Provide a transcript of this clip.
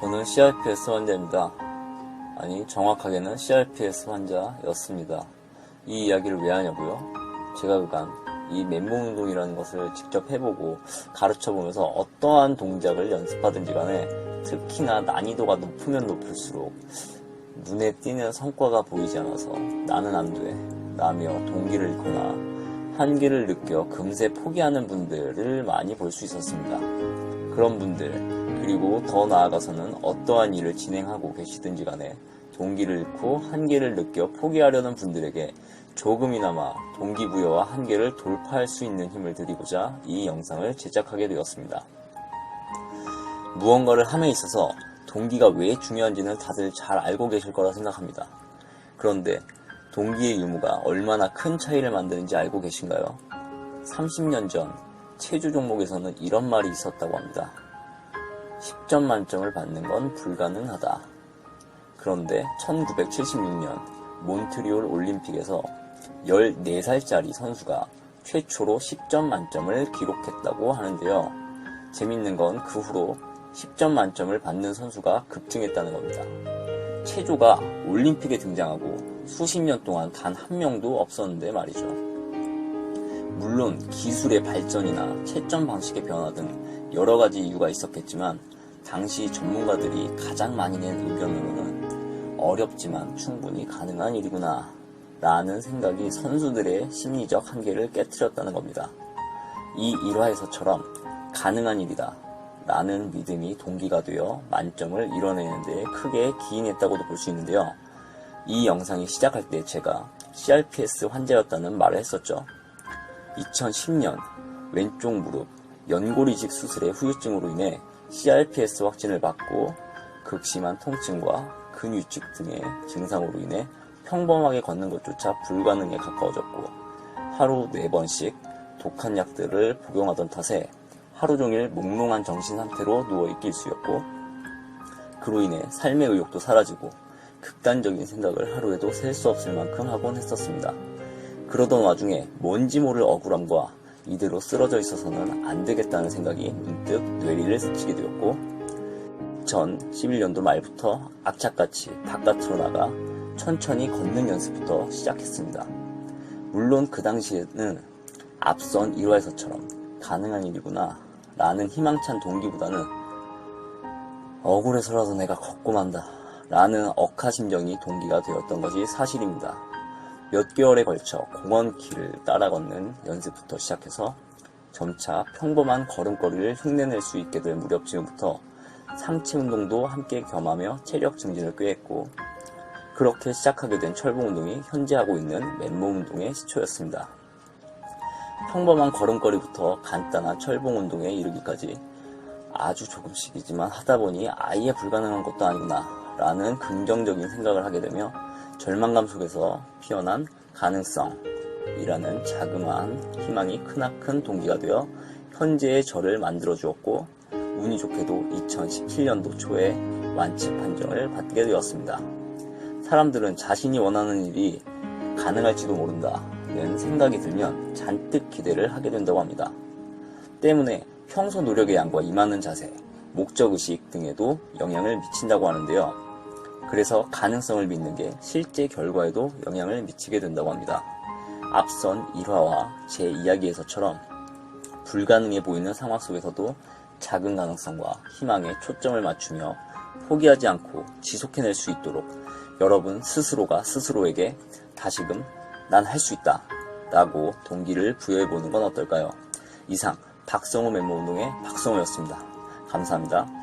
저는 CRPS 환자입니다. 아니, 정확하게는 CRPS 환자였습니다. 이 이야기를 왜 하냐고요? 제가 그간 이 맨몸 운동이라는 것을 직접 해보고 가르쳐 보면서 어떠한 동작을 연습하든지 간에 특히나 난이도가 높으면 높을수록 눈에 띄는 성과가 보이지 않아서 나는 안 돼. 라며 동기를 잃거나 한계를 느껴 금세 포기하는 분들을 많이 볼 수 있었습니다. 그런 분들, 그리고 더 나아가서는 어떠한 일을 진행하고 계시든지 간에 동기를 잃고 한계를 느껴 포기하려는 분들에게 조금이나마 동기부여와 한계를 돌파할 수 있는 힘을 드리고자 이 영상을 제작하게 되었습니다. 무언가를 함에 있어서 동기가 왜 중요한지는 다들 잘 알고 계실 거라 생각합니다. 그런데 동기의 유무가 얼마나 큰 차이를 만드는지 알고 계신가요? 30년 전 체주 종목에서는 이런 말이 있었다고 합니다. 10점 만점을 받는 건 불가능하다. 그런데 1976년 몬트리올 올림픽에서 14살짜리 선수가 최초로 10점 만점을 기록했다고 하는데요. 재밌는 건 그 후로 10점 만점을 받는 선수가 급증했다는 겁니다. 체조가 올림픽에 등장하고 수십 년 동안 단 한 명도 없었는데 말이죠. 물론 기술의 발전이나 채점 방식의 변화 등 여러 가지 이유가 있었겠지만 당시 전문가들이 가장 많이 낸 의견으로는 어렵지만 충분히 가능한 일이구나 라는 생각이 선수들의 심리적 한계를 깨뜨렸다는 겁니다. 이 일화에서처럼 가능한 일이다 라는 믿음이 동기가 되어 만점을 이뤄내는 데 크게 기인했다고도 볼 수 있는데요. 이 영상이 시작할 때 제가 CRPS 환자였다는 말을 했었죠. 2010년 왼쪽 무릎 연골 이식 수술의 후유증으로 인해 CRPS 확진을 받고 극심한 통증과 근위축 등의 증상으로 인해 평범하게 걷는 것조차 불가능에 가까워졌고 하루 4번씩 독한 약들을 복용하던 탓에 하루 종일 몽롱한 정신 상태로 누워있길 수였고 그로 인해 삶의 의욕도 사라지고 극단적인 생각을 하루에도 셀 수 없을 만큼 하곤 했었습니다. 그러던 와중에 뭔지 모를 억울함과 이대로 쓰러져 있어서는 안 되겠다는 생각이 문득 뇌리를 스치게 되었고 2011년도 말부터 악착같이 바깥으로 나가 천천히 걷는 연습부터 시작했습니다. 물론 그 당시에는 앞선 1화에서처럼 가능한 일이구나 라는 희망찬 동기보다는 억울해서라도 내가 걷고 만다 라는 억하심정이 동기가 되었던 것이 사실입니다. 몇 개월에 걸쳐 공원 길을 따라 걷는 연습부터 시작해서 점차 평범한 걸음걸이를 흉내낼 수 있게 될 무렵 즈음부터 상체 운동도 함께 겸하며 체력 증진을 꾀했고 그렇게 시작하게 된 철봉 운동이 현재 하고 있는 맨몸 운동의 시초였습니다. 평범한 걸음걸이부터 간단한 철봉 운동에 이르기까지 아주 조금씩이지만 하다 보니 아예 불가능한 것도 아니구나 라는 긍정적인 생각을 하게 되며 절망감 속에서 피어난 가능성이라는 자그마한 희망이 크나큰 동기가 되어 현재의 저를 만들어 주었고 운이 좋게도 2017년도 초에 완치 판정을 받게 되었습니다. 사람들은 자신이 원하는 일이 가능할지도 모른다는 생각이 들면 잔뜩 기대를 하게 된다고 합니다. 때문에 평소 노력의 양과 임하는 자세, 목적의식 등에도 영향을 미친다고 하는데요. 그래서 가능성을 믿는 게 실제 결과에도 영향을 미치게 된다고 합니다. 앞선 1화와 제 이야기에서처럼 불가능해 보이는 상황 속에서도 작은 가능성과 희망에 초점을 맞추며 포기하지 않고 지속해낼 수 있도록 여러분 스스로가 스스로에게 다시금 난 할 수 있다 라고 동기를 부여해보는 건 어떨까요? 이상 박성호 맨몸운동의 박성호였습니다. 감사합니다.